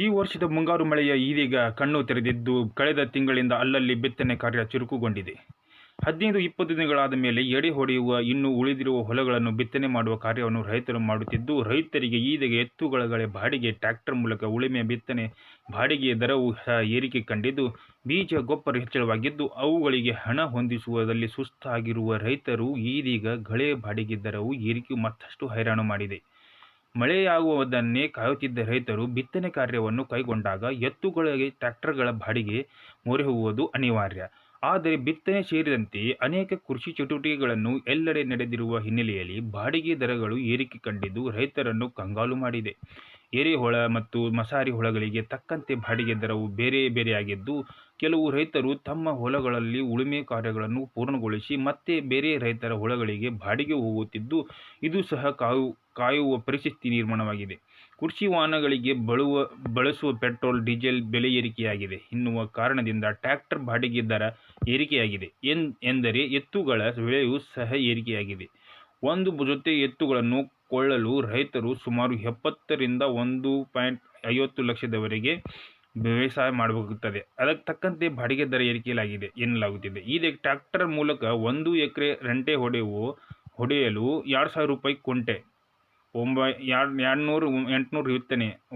ಈ ವರ್ಷದ ಮುಂಗಾರು ಮಳೆಯ ಇದೀಗ ಕಣ್ಣು ತೆರೆದಿದ್ದು ಕಳೆದ ತಿಂಗಳಿಂದ ಅಲ್ಲಲ್ಲಿ ಬಿತ್ತನೆ ಕಾರ್ಯ ಚುರುಕುಗೊಂಡಿದೆ. ಹದಿನೈದು, ಇಪ್ಪತ್ತು ದಿನಗಳಾದ ಮೇಲೆ ಎಡೆ ಹೊಡೆಯುವ, ಇನ್ನು ಉಳಿದಿರುವ ಹೊಲಗಳನ್ನು ಬಿತ್ತನೆ ಮಾಡುವ ಕಾರ್ಯವನ್ನು ರೈತರು ಮಾಡುತ್ತಿದ್ದು, ರೈತರಿಗೆ ಈದೆಗೆ ಎತ್ತುಗಳ ಬಾಡಿಗೆ, ಟ್ರ್ಯಾಕ್ಟರ್ ಮೂಲಕ ಉಳುಮೆ ಬಿತ್ತನೆ ಬಾಡಿಗೆಯ ದರವು ಏರಿಕೆ ಕಂಡಿದ್ದು, ಬೀಜ, ಗೊಬ್ಬರ ಹೆಚ್ಚಳವಾಗಿದ್ದು, ಅವುಗಳಿಗೆ ಹಣ ಹೊಂದಿಸುವುದರಲ್ಲಿ ಸುಸ್ತಾಗಿರುವ ರೈತರು ಈದೀಗ ಗಳೆ ಬಾಡಿಗೆ ದರವು ಏರಿಕೆ ಮತ್ತಷ್ಟು ಹೈರಾಣು ಮಾಡಿದೆ. ಮಳೆಯಾಗುವುದನ್ನೇ ಕಾಯುತ್ತಿದ್ದ ರೈತರು ಬಿತ್ತನೆ ಕಾರ್ಯವನ್ನು ಕೈಗೊಂಡಾಗ ಎತ್ತುಗಳಿಗೆ, ಟ್ರ್ಯಾಕ್ಟರ್ಗಳ ಬಾಡಿಗೆ ಮೊರೆ ಹೋಗುವುದು ಅನಿವಾರ್ಯ. ಆದರೆ ಬಿತ್ತನೆ ಸೇರಿದಂತೆ ಅನೇಕ ಕೃಷಿ ಚಟುವಟಿಕೆಗಳನ್ನು ಎಲ್ಲೆಡೆ ನಡೆದಿರುವ ಹಿನ್ನೆಲೆಯಲ್ಲಿ ಬಾಡಿಗೆ ದರಗಳು ಏರಿಕೆ ಕಂಡಿದ್ದು ರೈತರನ್ನು ಕಂಗಾಲು ಮಾಡಿದೆ. ಎರೆಹೊಳ ಮತ್ತು ಮಸಾರಿ ಹೊಳಗಳಿಗೆ ತಕ್ಕಂತೆ ಬಾಡಿಗೆ ದರವು ಬೇರೆ ಬೇರೆಯಾಗಿದ್ದು, ಕೆಲವು ರೈತರು ತಮ್ಮ ಹೊಲಗಳಲ್ಲಿ ಉಳುಮೆ ಕಾರ್ಯಗಳನ್ನು ಪೂರ್ಣಗೊಳಿಸಿ ಮತ್ತೆ ಬೇರೆ ರೈತರ ಹೊಲಗಳಿಗೆ ಬಾಡಿಗೆ ಹೋಗುತ್ತಿದ್ದು, ಇದು ಸಹ ಕಾಯು, ಕಾಯುವ ಪರಿಸ್ಥಿತಿ ನಿರ್ಮಾಣವಾಗಿದೆ. ಕೃಷಿ ವಾಹನಗಳಿಗೆ ಬಳುವ, ಬಳಸುವ ಪೆಟ್ರೋಲ್, ಡೀಸೆಲ್ ಬೆಲೆ ಏರಿಕೆಯಾಗಿದೆ. ಎನ್ನುವ ಕಾರಣದಿಂದ ಟ್ರ್ಯಾಕ್ಟರ್ ಬಾಡಿಗೆ ದರ ಏರಿಕೆಯಾಗಿದೆ ಎಂದರೆ ಎತ್ತುಗಳ ಬೆಲೆಯೂ ಸಹ ಏರಿಕೆಯಾಗಿದೆ. ಒಂದು ಜೊತೆ ಎತ್ತುಗಳನ್ನು ಕೊಳ್ಳಲು ರೈತರು ಸುಮಾರು ಎಪ್ಪತ್ತರಿಂದ ಒಂದು ಪಾಯಿಂಟ್ ಐವತ್ತು ಲಕ್ಷದವರೆಗೆ ವ್ಯವಸಾಯ ಮಾಡಬೇಕಾಗುತ್ತದೆ. ಅದಕ್ಕೆ ತಕ್ಕಂತೆ ಬಾಡಿಗೆ ದರ ಏರಿಕೆಯಾಗಿದೆ ಎನ್ನಲಾಗುತ್ತಿದೆ. ಈಗ ಟ್ರ್ಯಾಕ್ಟರ್ ಮೂಲಕ ಒಂದು ಎಕರೆ ರಂಟೆ ಹೊಡೆಯುವ ಹೊಡೆಯಲು ಎರಡು ಸಾವಿರ ರೂಪಾಯಿ ಕೊಂಟೆ, ಒಂಬ, ಎರಡು ಎಂಟುನೂರು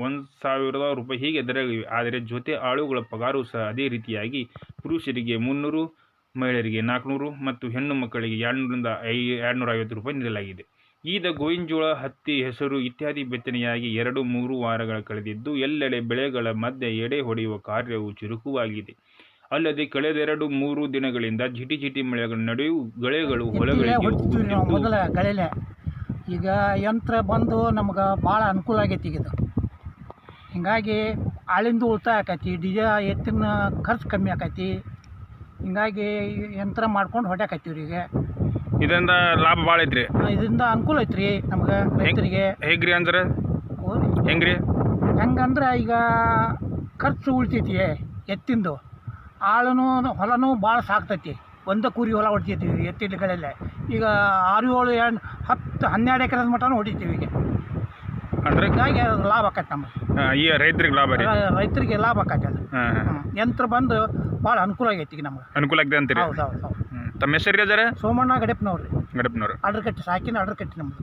ಒಂದು ಸಾವಿರದ ರೂಪಾಯಿ ಹೀಗೆ ದರಗಳಿವೆ. ಆದರೆ ಜೊತೆ ಆಳುಗಳ ಪಗಾರು ಸಹ ಅದೇ ರೀತಿಯಾಗಿ ಪುರುಷರಿಗೆ ಮುನ್ನೂರು, ಮಹಿಳೆಯರಿಗೆ ನಾಲ್ಕುನೂರು ಮತ್ತು ಹೆಣ್ಣು ಮಕ್ಕಳಿಗೆ ಎರಡುನೂರಿಂದ ಐ, ಎರಡುನೂರ ಐವತ್ತು ರೂಪಾಯಿ ನೀಡಲಾಗಿದೆ. ಈಗ ಗೋವಿಂಜೋಳ ಹತ್ತಿ ಹೆಸರು ಇತ್ಯಾದಿ ಬಿತ್ತನೆಯಾಗಿ ಎರಡು ಮೂರು ವಾರಗಳ ಕಳೆದಿದ್ದು ಎಲ್ಲೆಡೆ ಬೆಳೆಗಳ ಮಧ್ಯೆ ಎಡೆ ಹೊಡೆಯುವ ಕಾರ್ಯವು ಚುರುಕುವಾಗಿದೆ. ಅಲ್ಲದೆ ಕಳೆದೆರಡು ಮೂರು ದಿನಗಳಿಂದ ಜಿಟಿ ಜಿಟಿ ಮಳೆಗಳ ನಡುವೆಯೂ ಗಳೆಗಳು ಹೊಲಗಳಿಗೆ ನಾವು ಹೋಗುತ್ತಿದ್ದು. ಮೊದಲ ಗಳೆಲೆ ಈಗ ಯಂತ್ರ ಬಂದು ನಮ್ಗೆ ಭಾಳ ಅನುಕೂಲ ಆಗೈತಿ ಈಗ. ಇದು ಹಿಂಗಾಗಿ ಆಳಿಂದ ಉಳಿತಾಯ ಆಕೈತಿ ಡಿಜ ಎತ್ತಿನ ಖರ್ಚು ಕಮ್ಮಿ ಆಕೈತಿ. ಹಿಂಗಾಗಿ ಯಂತ್ರ ಮಾಡ್ಕೊಂಡು ಹೊಡ್ಯಾಕತ್ತೀವಿ ಈಗ. ಇದರಿಂದ ಲಾಭ ಭಾಳ ಐತ್ರಿ. ಇದರಿಂದ ಅನುಕೂಲ ಐತ್ರಿ ನಮ್ಗೆ ರೈತರಿಗೆ. ಹೆಂಗ್ರಿ ಅಂದ್ರೆ? ಹೆಂಗ್ರಿ? ಹೆಂಗಂದ್ರೆ ಈಗ ಖರ್ಚು ಉಳಿತೈತಿ ಎತ್ತಿಂದು. ಆಳುನು ಹೊಲನೂ ಭಾಳ ಸಾಕ್ತೈತಿ. ಒಂದು ಕುರಿ ಹೊಲ ಹೊಡಿತೀವಿ ಎತ್ತಿನಗಳಲ್ಲೇ ಈಗ ಆರು ಏಳು ಎಂಟು ಹತ್ತು ಹನ್ನೆರಡು ಎಕರೆ ಮಟನೂ ಹೊಡಿತೀವಿ ಈಗ. ಅಂದ್ರೆ ಹಿಂಗಾಗಿ ಲಾಭ ಆಕೈತೆ ನಮಗೆ. ಈ ರೈತರಿಗೆ ಲಾಭ ರೀ. ರೈತರಿಗೆ ಲಾಭ ಆಕೈತೆ ಅದು. ಯಂತ್ರ ಬಂದು ಭಾಳ ಅನುಕೂಲ ಆಗೈತಿ ಈಗ ನಮ್ಗೆ. ಅನುಕೂಲ ಆಗಿದೆ ಅಂತೀರಿ? ಹೌದು ಹೌದು ಹೌದು. ತಮ್ಮ ಹೆಸರು ರೀ ಅದಾರ ಸೋಮಣ್ಣ ಗಡಪ್ನವ್ರಿ ಗಡಪ್ನವ್ರು. ಆರ್ಡರ್ ಕಟ್ಟಿ ಸಾಕಿನ ಆರ್ಡರ್ ಕಟ್ಟಿ ನಮ್ದು.